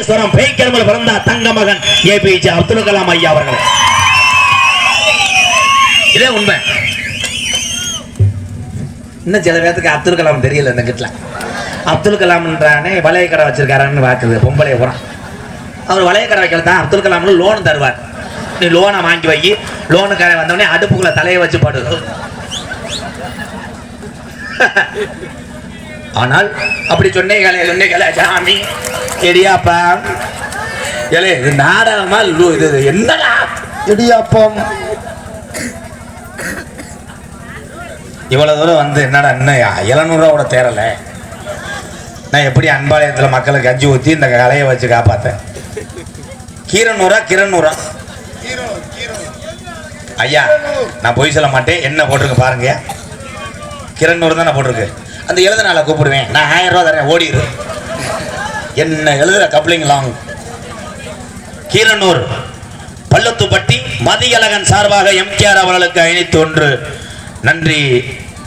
ராமேஸ்வரம் பேய்க்கருமல் பிறந்த தங்க மகன் ஏபிஜே அப்துல் கலாம் ஐயா அவர்கள். இதே உண்மை. இன்னும் சில பேர்த்துக்கு அப்துல் கலாம் தெரியல இந்த கிட்ட அப்துல் கலாம்ன்றானே வளைய கடை வச்சிருக்காரான்னு பார்க்குது பொம்பளை புறம் அவர் வளைய கடை வைக்கல தான் அப்துல் கலாம்னு லோன் தருவார். நீ லோனை வாங்கி வை. லோனுக்கார வந்தவொடனே அடுப்புக்குள்ள தலையை வச்சு படு. ஆனால் அப்படி சொன்னீங்களே சொன்னீங்களே சாமி. எடியாப்பா. ஏலே இது நாடகமா? லு- இது என்னடா? இடியாப்பம் இவ்வளவு தூரம் வந்து என்னடா இன்னும் எழுநூறுவா தேரல நான் எப்படி அன்பாளையத்தில் மக்களுக்கு கஞ்சி ஊற்றி இந்த கலையை வச்சு காப்பாத்தேன்? கீரனூரா கிரனூரா? ஐயா நான் பொய் சொல்ல மாட்டேன். என்ன போட்டிருக்கு பாருங்க. கிரண்ணூர் தானே போட்டிருக்கு. அந்த எழுத நாளை கூப்பிடுவேன். நான் ஆயிரம் ரூபா தரேன் ஓடிடு என்ன எழுதுற கப்ளிங்லாம் கீரனூர் பள்ளத்துப்பட்டி மதியழகன் சார்பாக எம்கேஆர் அவர்களுக்கு அணித்து ஒன்று. நன்றி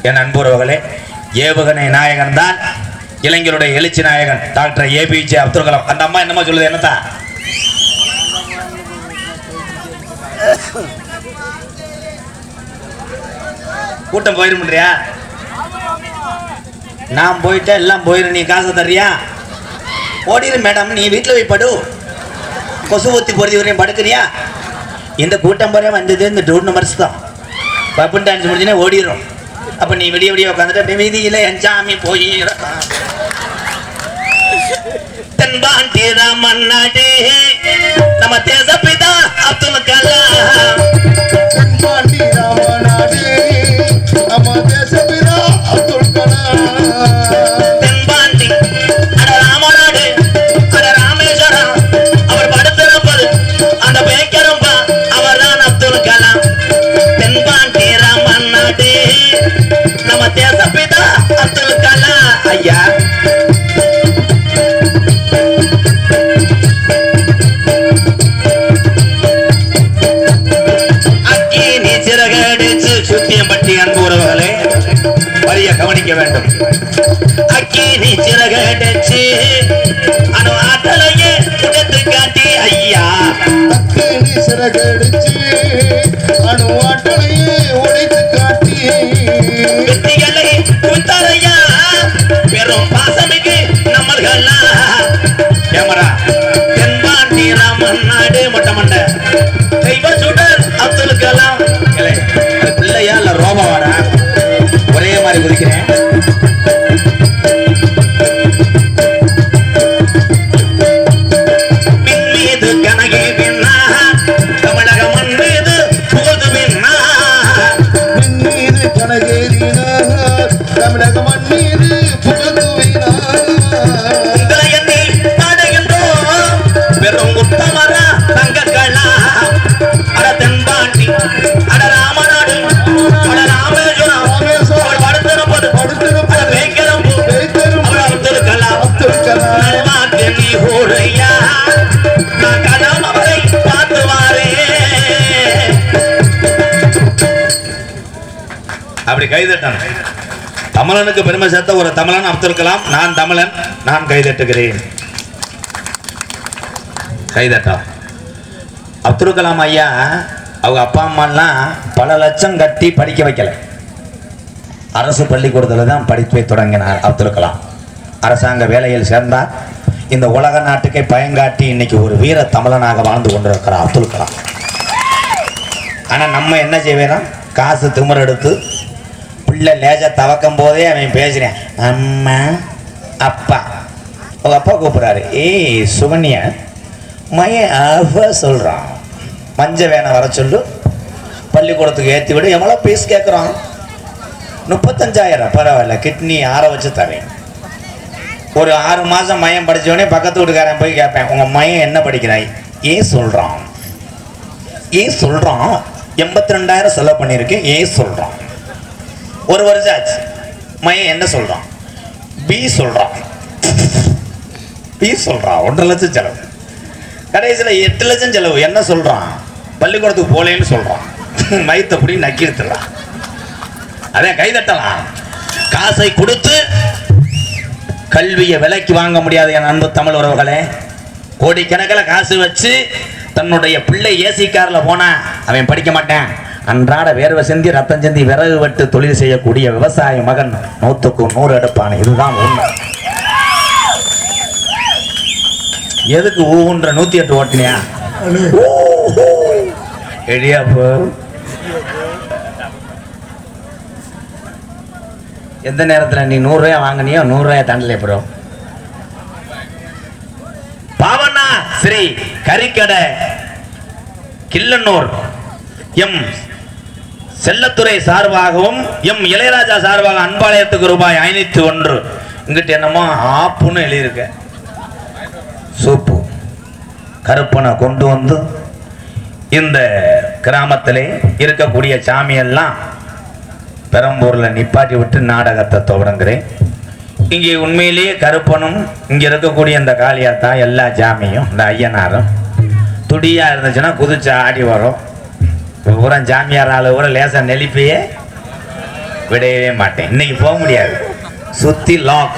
என் அன்புறவர்களே ஏவுகணை நாயகன் தான் இளைஞருடைய எழுச்சி நாயகன் டாக்டர் ஏபிஜே அப்துல் கலாம். அந்த அம்மா என்னமா சொல்லுது என்னத்தா? கூட்டம் போயிருமுன்றியா? நான் போயிட்டேன் எல்லாம் போயிடும் நீ காசு தர்றியா? ஓடிடு மேடம் நீ வீட்டில் போய் படு. கொசு ஊற்றி பொறுத்தி வரையும் படுக்கிறியா? இந்த கூட்டம் போறே வந்தது இந்த டூர் நம்பர்ஸ் தான். பப்புன் டான்ஸ் முடிஞ்சுன்னா ஓடிடும் அப்போ நீ விடிய விடிய உட்காந்துட்டு வீதியில் என் சாமி போய் தென்பாண்டி ராமன் நாடு நம்ம தேசப்பிதா அப்துல் கலாம். பாண்டி நம்ம கலாம். தென்பாண்டி சிறகடிச்சு அன்பு உறவுகளே. வரிய கவனிக்க வேண்டும். அக்கி நீ சிறகடிச்சு அணு ஆற்றலையே உடைத்து காட்டி ஐயா. அக்கேணி சிறகடிச்சு அணுவாட்டலையே உடைத்து காட்டி. வெற்றிகளை குத்தரையா பெரும் பாசமிகு நம்மள்களா கேமரா தென்பாண்டி ராமன் நாடு மொட்டை அப்படி கைதட்டணும். தமிழனுக்கு பெருமை சேர்த்த ஒரு தமிழன் அப்துல் கலாம் நான் தமிழன் நான் கைதட்டுகிறேன். கைதட்டா. அப்துல் கலாம் ஐயா அவங்க அப்பா அம்மாலாம் பல லட்சம் கட்டி படிக்க வைக்கல. அரசு பள்ளிக்கூடத்தில் தான் படிப்பை தொடங்கினார் அப்துல் கலாம் அரசாங்க வேலையில் சேர்ந்தார். இந்த உலக நாட்டுக்கே பயங்காட்டி இன்னைக்கு ஒரு வீர தமிழனாக வாழ்ந்து கொண்டிருக்கிறார் அப்துல் கலாம் ஆனால் நம்ம என்ன செய்வேனா காசு திமிர் எடுத்து பிள்ளை லேஜா தவக்கும் போதே அவன் பேசுகிறேன் அம்மா அப்பா. அவங்க அப்பா கூப்பிட்றாரு. ஏய் சுகன்யா மைய அவ சொல்கிறான் மஞ்ச வேணை வர சொல்லு. பள்ளிக்கூடத்துக்கு ஏற்றி விடு. எவ்வளோ பீஸ் கேட்குறான் முப்பத்தஞ்சாயிரம். பரவாயில்ல. கிட்னி ஆற வச்சு தரேன். ஒரு ஆறு மாதம் மையம் படித்தவொடனே பக்கத்து வீட்டுக்காரன் போய் கேட்பேன். உங்கள் மையம் என்ன படிக்கிறாய்? ஏன் சொல்கிறான் ஏன் சொல்கிறான் எண்பத்தி ரெண்டாயிரம் செலவு பண்ணியிருக்கேன். ஏன் சொல்கிறான் ஒரு வருஷம் ஆச்சு. மையம் என்ன சொல்கிறான் பி சொல்கிறான் பி சொல்கிறான் ஒன்றரை லட்சம் செலவு. கடைசியில் எட்டு லட்சம் செலவு. என்ன சொல்கிறான் பள்ளிக்கூடத்துக்கு போலேன்னு சொல்கிறான் மயத்தப்படி நக்கி எடுத்துடலாம் அதான் கைதட்டலாம் காசை கொடுத்து கல்வியை விலைக்கு வாங்க முடியாது என் அன்பு தமிழ் உறவுகளே. கோடிக்கணக்கில் காசு வச்சு தன்னுடைய பிள்ளை ஏசி காரில் போனால் அவன் படிக்க மாட்டேன். அன்றாட வேர்வை சிந்தி ரத்தம் சிந்தி விறகு வெட்டு தொழில் செய்யக்கூடிய விவசாய மகன் நூத்துக்கு நூறு எடுப்பான இதுதான் உண்மை. எதுக்கு ஊன்ற நூத்தி எட்டு ஓட்டினியா எடியாப்பு எந்த நேரத்தில் நீ நூறுரூவா வாங்கினியோ நூறுரூவாய் தாண்டலே ப்ரோ. பாவண்ணா ஸ்ரீ கறிக்கடை கிள்ளன்னூர் எம் செல்லத்துறை சார்பாகவும் எம். இளையராஜா சார்பாக அன்பாளையத்துக்கு ரூபாய் ஐநூத்தி ஒன்று. இங்கிட்ட என்னமோ ஆப்புன்னு எழுதியிருக்க. சூப்பு. கருப்பனை கொண்டு வந்து இந்த கிராமத்திலே இருக்கக்கூடிய சாமியெல்லாம் பெரம்பூரில் நிப்பாட்டி விட்டு நாடகத்தை தொடங்குறேன் இங்கே உண்மையிலேயே கருப்பனும் இங்கே இருக்கக்கூடிய இந்த காளியாத்தான் எல்லா ஜாமியும் இந்த ஐயனாரும் துடியாக இருந்துச்சுன்னா குதிச்சு ஆடி வரும். பூரா ஜாமியார் ஆளு கூட லேசாக நெளிப்பையே விடையவே மாட்டேன். இன்னைக்கு போக முடியாது. சுத்தி லாக்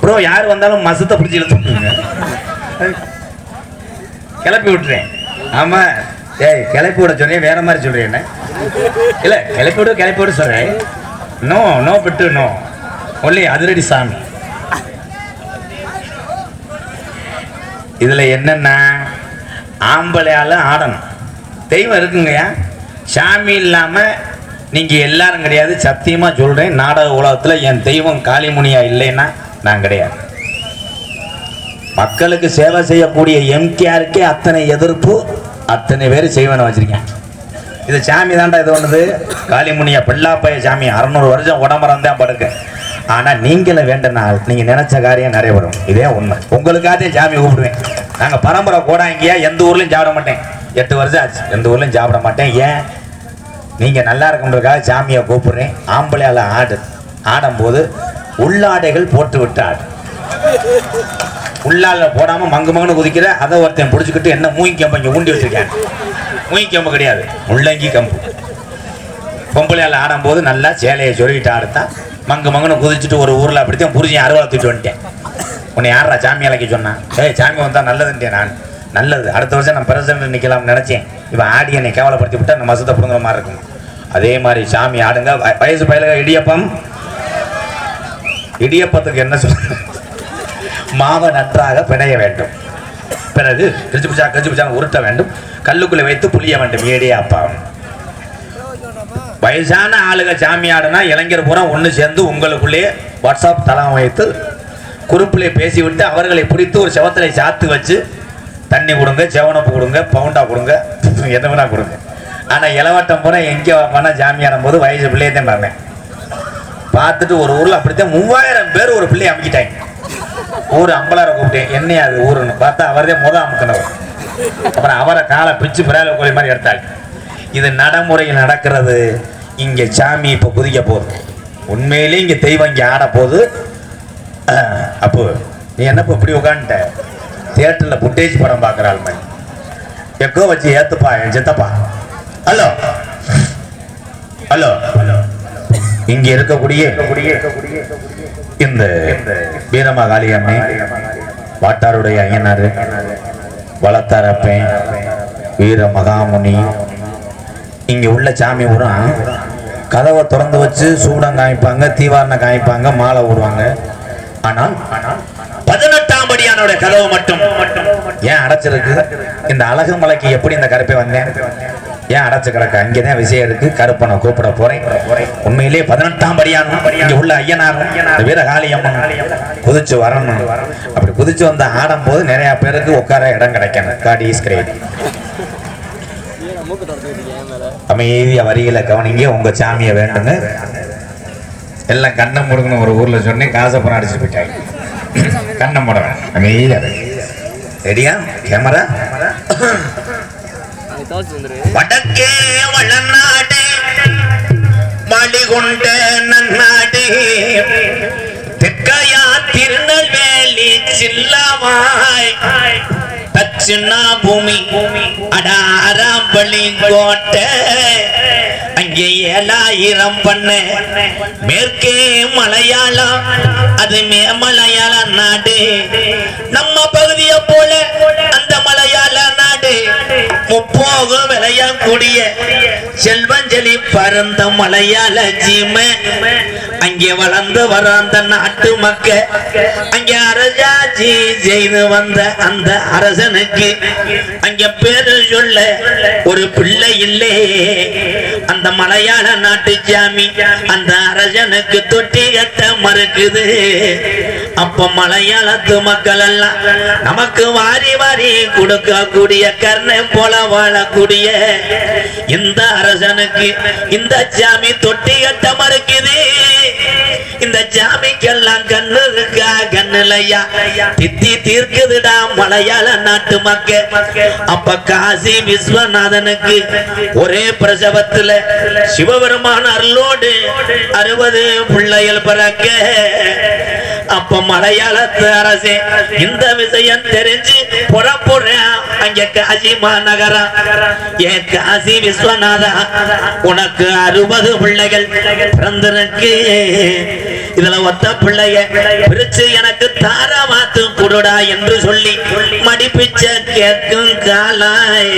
ப்ரோ யார் வந்தாலும் மசத்தை பிடிச்சி இழுத்துங்க கிளப்பி விட்டுறேன். ஆமா. ஏய் கிளப்பி விட சொன்னேன் வேற மாதிரி சொல்றேன் என்ன? இல்லை கிளப்பி விட கிளப்பி விட சொல்றேன் நோ நோ விட்டு நோ ஒன்லி அதிரடி சாமி. இதில் என்னென்னா ஆம்பளையால் ஆடணும். தெய்வம் இருக்குங்கய்யா. சாமி இல்லாமல் நீங்கள் எல்லாரும் கிடையாது. சத்தியமாக சொல்கிறேன் நாடக உலகத்தில் என் தெய்வம் காளிமுனியா இல்லைன்னா நான் கிடையாது. மக்களுக்கு சேவை செய்யக்கூடிய எம்கேஆருக்கே அத்தனை எதிர்ப்பு அத்தனை பேர் செய்வேன்னு வச்சுருக்கேன். இது சாமி தாண்டா இது ஒன்றுது காளிமுனியா பிள்ளாப்பைய சாமி அறநூறு வருஷம் உடம்பரம் தான் படுக்க. ஆனால் நீங்களும் வேண்டனால் நீங்கள் நினச்ச காரியம் நிறைவேறும். இதே உண்மை. உங்களுக்காகவே சாமி கூப்பிடுவேன் நாங்கள் பரம்பரை கோடாங்கியா எந்த ஊர்லேயும் சாப்பிட மாட்டேன். எட்டு வருஷம் ஆச்சு. எந்த ஊர்லையும் சாப்பிட மாட்டேன். ஏன்? நீங்கள் நல்லா இருக்குன்றதுக்காக சாமியை கூப்பிடுறேன். ஆம்பளையால் ஆடு. ஆடும்போது உள்ளாடைகள் போட்டு விட்டு ஆடு. உள்ளால போடாமல் மங்கு மங்குன்னு குதிக்கிற அதை ஒருத்தன் பிடிச்சிக்கிட்டு என்ன மூங்கி கம்பு இங்கே ஊண்டி வச்சுருக்கேன். மூங்கி கம்பு கிடையாது. முள்ளங்கி கம்பு. பொம்பளையால் ஆடும்போது நல்லா சேலையை சொல்லிட்டு ஆடுத்தான் மங்கு மங்குன்னு குதிச்சுட்டு ஒரு ஊரில் அப்படித்தான் புரிஞ்சு அறுவலை தூக்கிட்டு வந்துட்டேன். உன்னை யாரா சாமி அழைக்க சொன்னான்? ஏய் சாமி வந்தால் நல்லதுன்ட்டேன் நான். நல்லது. அடுத்த வருஷம் நான் பிரசிடண்ட் நிக்கலாம்னு நினச்சேன். இவன் ஆடி என்னை கேவலப்படுத்தி விட்டா நம்ம மசத்தை பிடுங்குற மாதிரி இருக்கும். அதே மாதிரி சாமி ஆடுங்க. வயசு பயில இடியப்பம். இடியப்பத்துக்கு என்ன சொல்ல மாவை நன்றாக பிணைய வேண்டும். பிறகு கிழிச்சு பிடிச்சா கிழிச்சு பிடிச்சா உருட்ட வேண்டும். கல்லுக்குள்ளே வைத்து புளிய வேண்டும். ஏடியே அப்பா வயசான ஆளுக சாமி ஆடுனா இளைஞர் பூரா ஒன்று சேர்ந்து உங்களுக்குள்ளேயே வாட்ஸ்அப் தளம் வைத்து குறிப்பிலே பேசிவிட்டு அவர்களை பிடித்து ஒரு செவத்தலை சாத்து வச்சு தண்ணி கொடுங்க செவனப்பு கொடுங்க பவுண்டா கொடுங்க என்ன வேணா கொடுங்க. ஆனால் இளவட்டம் பூரா எங்கே வைப்பானா ஜாமி ஆடும்போது வயசு பிள்ளையே தான் பார்ப்பேன் பார்த்துட்டு ஒரு ஊரில் அப்படித்தான் மூவாயிரம் பேர் ஒரு பிள்ளையை அமுக்கிட்டாங்க. ஊர் அம்பலார கூப்பிட்டேன் என்னையா அது ஊருன்னு. பார்த்தா அவர்தான் முதல் அமுக்கினவர். அப்புறம் அவரை காலை பிச்சு பிரால கோழி மாதிரி எடுத்தாங்க. இது நடைமுறையில் நடக்கிறது. இங்கே சாமி இப்போ குதிக்க போகுது. உண்மையிலேயே இங்கே தெய்வம் இங்கே ஆட போகுது. அப்போ நீ என்னப்பா இப்படி உட்காந்துட்ட தியேட்டரில் புட்டேஜ் படம் பார்க்குறாள் மாதிரி எக்கோ வச்சு ஏத்துப்பா என் சித்தப்பா. ஹலோ. ஹலோ. ஹலோ இங்க இருக்கக்கூடிய இந்த வீரமா காளியம்மை வாட்டாருடைய ஐயனார் வளத்தாரப்பேன் வீர மகாமுனி. இங்க உள்ள சாமி பூரா கதவை திறந்து வச்சு சூடம் காமிப்பாங்க தீவாரணம் காமிப்பாங்க மாலை ஊடுவாங்க ஆனால் பதினெட்டு படியானோட கதவு மட்டும். ஏன் அடைச்சிருக்கு? இந்த அழகு மலைக்கு எப்படி இந்த கருப்பை வந்தேன்? ஏன் அடைச்சு கிடக்கு? அங்கேதான் விஷயம் இருக்கு. கருப்பனை கூப்பிட போறேன். உண்மையிலே பதினெட்டாம் படியான. இங்க உள்ள ஐயனார் இந்த வீரகாளியம்மன் குதிச்சு வரணும். அப்படி குதிச்சு வந்து ஆடும் போது நிறைய பேருக்கு உட்கார இடம் கிடைக்கணும். காடி ஸ்கிரேட் அமைதியா வரிகளை கவனிங்க. உங்க சாமியை வேண்டுங்க. எல்லாம் கண்ணை முடுங்கன்னு ஒரு ஊர்ல சொன்னேன். காசை அடிச்சு போயிட்டாங்க. கண்ணை முடவேன் அமைதியா ரெடியா? கேமரா? வடக்கே வளநாடு மலிகொண்ட நன்னாடு. தெற்கையா திருநெல்வேலி சில்லவாய். தட்சிணா பூமி. அடாராம்பள்ளி கோட்டை கோட்ட. அங்கே ஏழாயிரம் பண்ண. மேற்கே மலையாளம் அது மே மலையாள நாடு. நம்ம பகுதியை போல அந்த மலையாள நாடு. முப்போகம் கூடிய செல்வஞ்சலி பரந்த மலையாள ஜீம. அங்கே வளர்ந்து வர அந்த நாட்டு மக்க. அங்கே அரசாஜி செய்து வந்த அந்த அரசனுக்கு அங்க பேரு சொல்ல ஒரு பிள்ளை இல்லை. அந்த மலையாள நாட்டு சாமி அந்த அரசனுக்கு தொட்டி கட்ட மறுக்குது. அப்ப மலையாளத்து மக்கள் எல்லாம் நமக்கு வாரி வாரி கொடுக்கக்கூடிய கர்ணை போல வாழக்கூடிய இந்த அரசனுக்கு இந்த சாமி தொட்டி கட்ட மறுக்குது. இந்த ஜாமிக்கெல்லாம் கண்ணு இருக்கா? கண்ணுலையா? தித்தி தீர்க்குதுடா மலையாள நாட்டு மக்க அப்ப காசி விஸ்வநாதனுக்கு ஒரே பிரசவத்துல சிவபெருமான அருளோடு அறுபது பிள்ளைகள் பிறக்க அப்ப மலையாளத்து அரசே இந்த விஷயம் தெரிஞ்சு புறப்படுறேன் அங்க காசி மாநகரம் ஏன் காசி விஸ்வநாதா உனக்கு அறுபது பிள்ளைகள் பிறந்திருக்கு. இதுல ஒத்த பிள்ளைய பிரிச்சு எனக்கு தாரமாத்து குடுடா என்று சொல்லி மடிப்பிச்ச கேட்கும் காலாய்.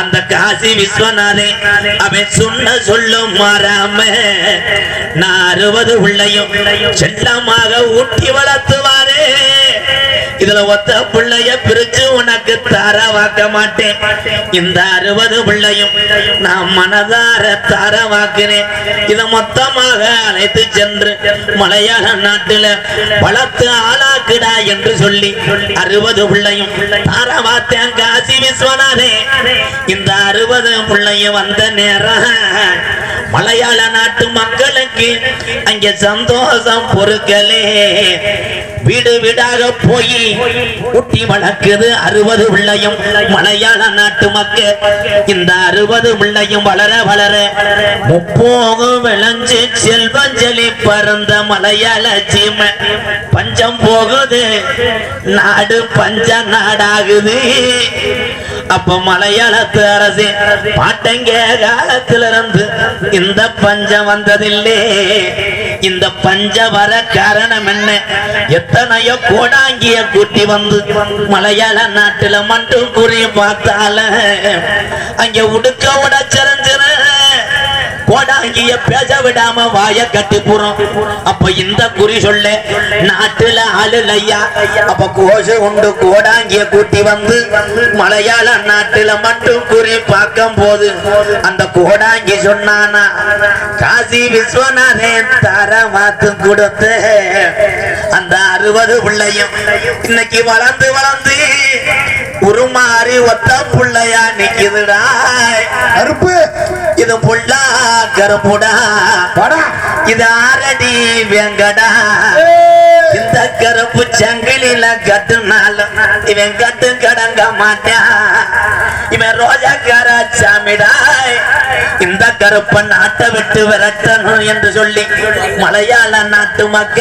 அந்த காசி விஸ்வநாதே அவன் சொன்ன சொல்லும் மாறாம நான் அறுபது பிள்ளையும் செல்லமாக ஊட்டி வளர்த்துவாரே. இதுல ஒத்த பிள்ளைய பிரிச்சு உனக்கு தாரவாக்க மாட்டேன். இந்த அறுபது பிள்ளையும் நான் மனதார தாரவாக்குறேன் இத மொத்தமாக அழைத்து சென்று மலையாள நாட்டுல வளர்த்து ஆளாக்குடா என்று சொல்லி அறுபது பிள்ளையும் தாரவாத்தேன் காசி விஸ்வநாதே. இந்த அறுபது பிள்ளையும் வந்த நேரம் மலையாள நாட்டு மக்களுக்கு அங்க சந்தோஷம் பொறுக்கலே. வீடு வீடாக போய் ஊட்டி வளர்க்குது அறுபது பிள்ளையும் மலையாள நாட்டு மக்கள். இந்த அறுபது பிள்ளையும் வளர வளர முப்போகம் விளைஞ்சு செல்வஞ்சலி பறந்த மலையாள சீமை. பஞ்சம் போகுது நாடு பஞ்ச நாடாகுது. அப்ப மலையாளத்து அரசு பாட்டங்க காலத்துல இருந்து இந்த பஞ்சம் வந்ததில்லே. இந்த பஞ்ச வர காரணம் என்ன? எத்தனையோ கோடாங்கிய கூட்டி வந்து மலையாள நாட்டுல மட்டும் குறி பார்த்தால அங்க உடுக்க உடச்சிருந்துரு கோடாங்கிய பேச விடாம வாய கட்டி போறோம். அப்ப இந்த குறி சொல்ல நாட்டுல ஆளு ஐயா அப்ப கோஷ உண்டு. கோடாங்கிய கூட்டி வந்து மலையாள நாட்டுல மட்டும் குறி பார்க்கும் போது அந்த கோடாங்கி சொன்னானா காசி விஸ்வநாதன் தர மாத்து கொடுத்து. அந்த அறுபது பிள்ளையும் இன்னைக்கு வளர்ந்து வளர்ந்து உருமாறி ஒத்த புள்ளையா நிக்குதுடா. கருப்பு. இது புள்ளா கருப்புடா. படா இது ஆரடி வெங்கடா. இந்த கருப்பு சங்கிலில கட்டுனாலும் இவன் கட்டு கடங்க மாட்டான் இவன் ரோஜாக்கார சாமிடா. இந்த கருப்ப நாட்டை விட்டு விரட்டணும் என்று சொல்லி மலையாள நாட்டு மக்க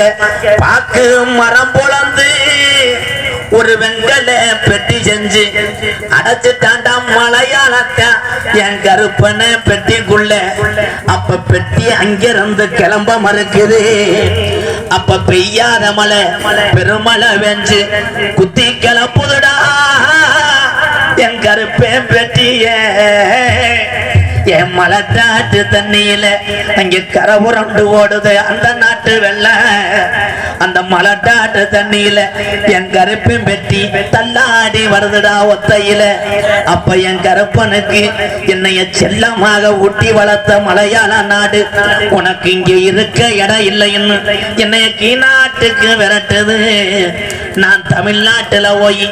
பாக்கு மரம் பொழந்து ஒரு வெங்கல பெட்டி செஞ்சு அடைச்சிட்டாண்டா மலையாளத்தை. என் கருப்பனை பெட்டிக்குள்ள. அப்ப பெட்டி அங்கிருந்து கிளம்ப மறுக்குது. அப்ப பெய்யாத மலை பெருமழை வெஞ்சு குத்தி கிளப்புதுடா. என் கருப்பேன் பெட்டியே. மலத்தாற்று தண்ணியில அங்கே கரை புரண்டு ஓடுது அந்த நாட்டு வெள்ள. அந்த மலட்டாட்டு தண்ணியில என் கருப்பின் பெட்டி தள்ளாடி வருதுடா ஒத்தையில. அப்ப என் கருப்பனுக்கு என்னைய செல்லமாக ஊட்டி வளர்த்த மலையாள நாடு உனக்கு இங்க இருக்க இடம் இல்லைன்னு என்னைய கீநாட்டுக்கு விரட்டுது. நான் தமிழ்நாட்டுல போய்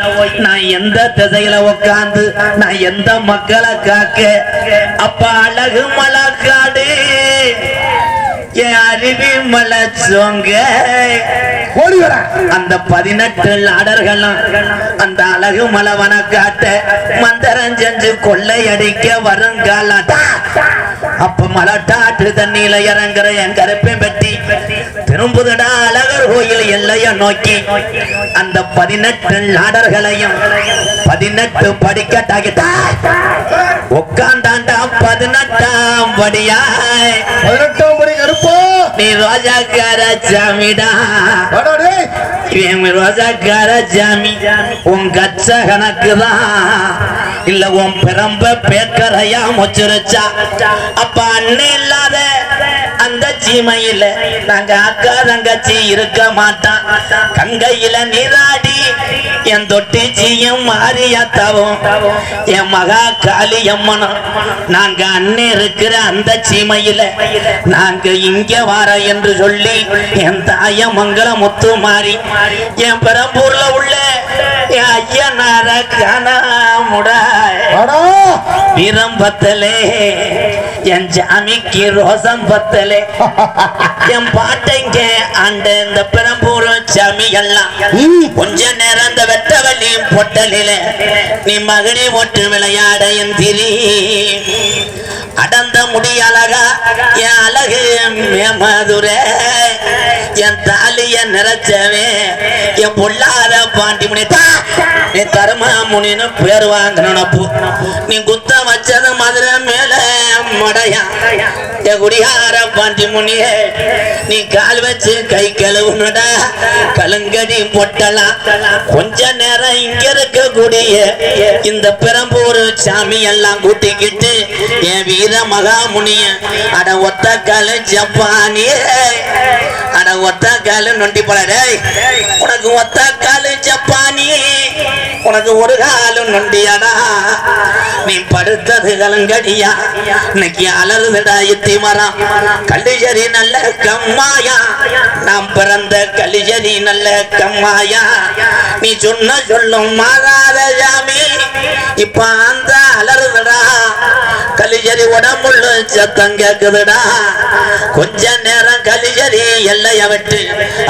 நான் எந்த திசையில உட்காந்து நான் எந்த மக்களை காக்க அப்ப அழகு மலக்காடு என் அருவி மலை சோங்க ஓடி வரா. அந்த பதினெட்டு நாடர்களும் அந்த அழகு மலவன காட்ட மந்திரம் செஞ்சு கொள்ளையடிக்க வருங்காலம் அப்ப மலட்டாற்று தண்ணியில இறங்குற என் கருப்பை பெட்டி திரும்புதடா அழகர் கோயில் எல்லைய நோக்கி அந்த பதினெட்டு நாடர்களையும் பதினெட்டு படிக்கட்டாகிட்டா உட்காண்டாண்டா பதினெட்டாம் படியாய். பதினெட்டாம் படி கருப்போ. நீ ரோஜாக்கார சாமிடா. வாடா ரோஜாக்கார சாமி உன் கச்ச கணக்குதான் இல்ல உன் பிறம்ப பேக்கரையா முச்சிருச்சா? அப்ப அண்ணன் இல்லாத அந்த சீமையில நாங்க அக்கா தங்கச்சி இருக்க மாட்டான் கங்கையில நீராடி என் தொட்டி சீயும் மாறியாத்தாவும். என் மகா காளி அம்மனும். நாங்க அண்ணன் இருக்கிற அந்த சீமையில நாங்க இங்க வர என்று சொல்லி என் தாய மங்கள முத்து மாறி என் பெரம்பூர்ல உள்ள என் ஐயனார காணாமுடாய் வாடா. வீரம் பத்தலே என் ஜாமிக்கு ரோசம் பத்தலே. என் பாட்டைங்க ஆண்ட இந்த பெரம்பூர் சாமி எல்லாம். கொஞ்ச நேரம் இந்த வெட்டவள்ளி பொட்டலில. நீ மகனே ஒட்டு விளையாட என் திரி. அடந்த முடி அழகா என் அழகு மேமதுர என் தாலிய நிறைச்சவே என் பொல்லாத பாண்டி முனிதா நீ தரும முனின்னு பேர் வாங்கினப்பு நீ குத்த வச்சது மதுரை மேல மடையா. என் குடியார பாண்டி முனியே நீ கால் வச்சு கை கழுவுனடா. கலங்கடி பொட்டலாம் கொஞ்ச நேரம் இங்க இருக்கக்கூடிய இந்த பெரம்பூர் சாமி எல்லாம் கூட்டிக்கிட்டு என் வீர மகாமுனிய அட ஒத்த கால ஜப்பானியே அட ஒத்த கால நொண்டி போல உனக்கு ஒத்த கால ஜப்பானி. உனக்கு ஒரு காலம் நொண்டியாடா நீ படுத்தது கலங்கடியா. இன்னைக்கு அலறுதடா எத்தி மரம் கல்லிஜரி நல்ல கம்மாயா. நாம் பிறந்த கலிஜரி நல்ல கம்மாயா. நீ சொன்ன சொல்லும் மாறாத ஜாமி. இப்ப அந்த அலறுதடா. கலிஜரி உடம்புள்ள சத்தம் கேக்குதுடா. கொஞ்ச நேரம் கலிஜரி எல்லைய விட்டு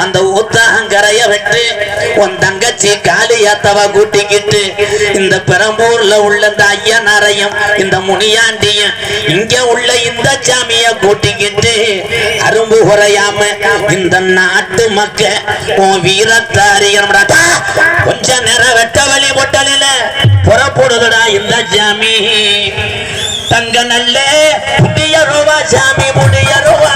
அந்த ஊத்தாங்கரைய விட்டு உன் தங்கச்சி காளியாத்தவ வாங்கிட்டு இந்த பெரம்பூர்ல உள்ள இந்த ஐயனாரையும் இந்த முனியாண்டியும் இங்க உள்ள இந்த சாமிய கூட்டிக்கிட்டு அரும்பு குறையாம இந்த நாட்டு மக்க உன் வீரத்தாரியம்டா டா! கொஞ்ச நேரம் வெட்ட வழி பொட்டலில புறப்படுதுடா இந்த சாமி தங்க நல்ல புடிய ரூபா சாமி புடிய ரூபா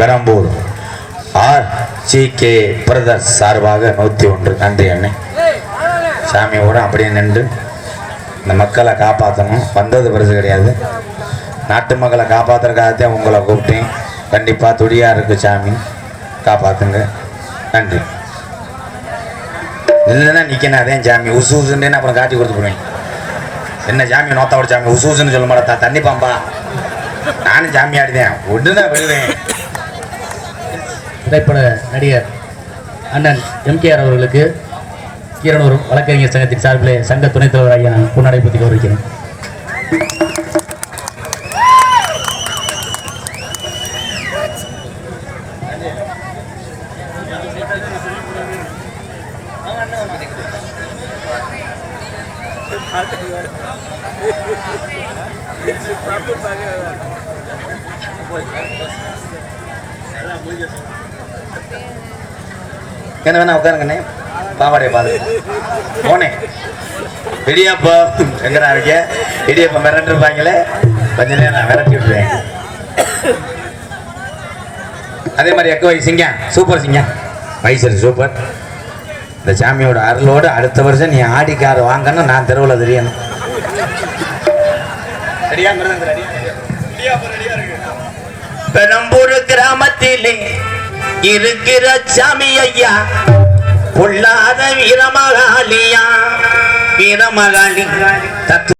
Perambur. R G K brothers சார்பாக நூற்றி ஒன்று. நன்றி அண்ணே. சாமியோட அப்படியே நின்று இந்த மக்களை காப்பாற்றணும் வந்தது பெருசு கிடையாது. நாட்டு மக்களை காப்பாற்றுறதுக்காகத்தான் உங்களை கூப்பிட்டேன். கண்டிப்பாக துடியாக இருக்கு சாமி. காப்பாற்றுங்க நன்றி. இல்லைன்னா நிற்கணும் அதே சாமி. உசு உசுன்னு அப்புறம் காட்டி கொடுத்து போடுவேன் என்ன சாமி நோத்தாவோட சாமி? உசு உசுன்னு சொல்ல மாட்டா தண்ணி பாம்பா. நானும் சாமி ஆடிதேன் ஒன்று விழுவேன் திரைப்பட நடிகர் அண்ணன் எம்கேஆர் அவர்களுக்கு கீரனூர் வழக்கறிஞர் சங்கத்தின் சார்பிலே சங்க துணைத் தலைவராகிய நான் பொன்னாடை பற்றி கௌரவிக்கிறேன் என்ன வேணா உட்காருங்கண்ணே பாவாடைய பாது போனேன் இடியாப்பா எங்கடா இருக்க? இடியாப்பா மிரண்டு இருப்பாங்களே கொஞ்ச நேரம் நான் விரட்டி விட்டுருவேன் அதே மாதிரி எக்க வை சிங்கம் சூப்பர் சிங்கம் மைசூர் சூப்பர். இந்த சாமியோட அருளோடு அடுத்த வருஷம் நீ ஆடி கார் வாங்கணும். நான் தெருவில் தெரியணும். பெரம்பூர் கிராமத்திலே இருக்கிற சாமி ஐயா பொல்லாத வீரமகாலியா. வீரமகாலி தத்து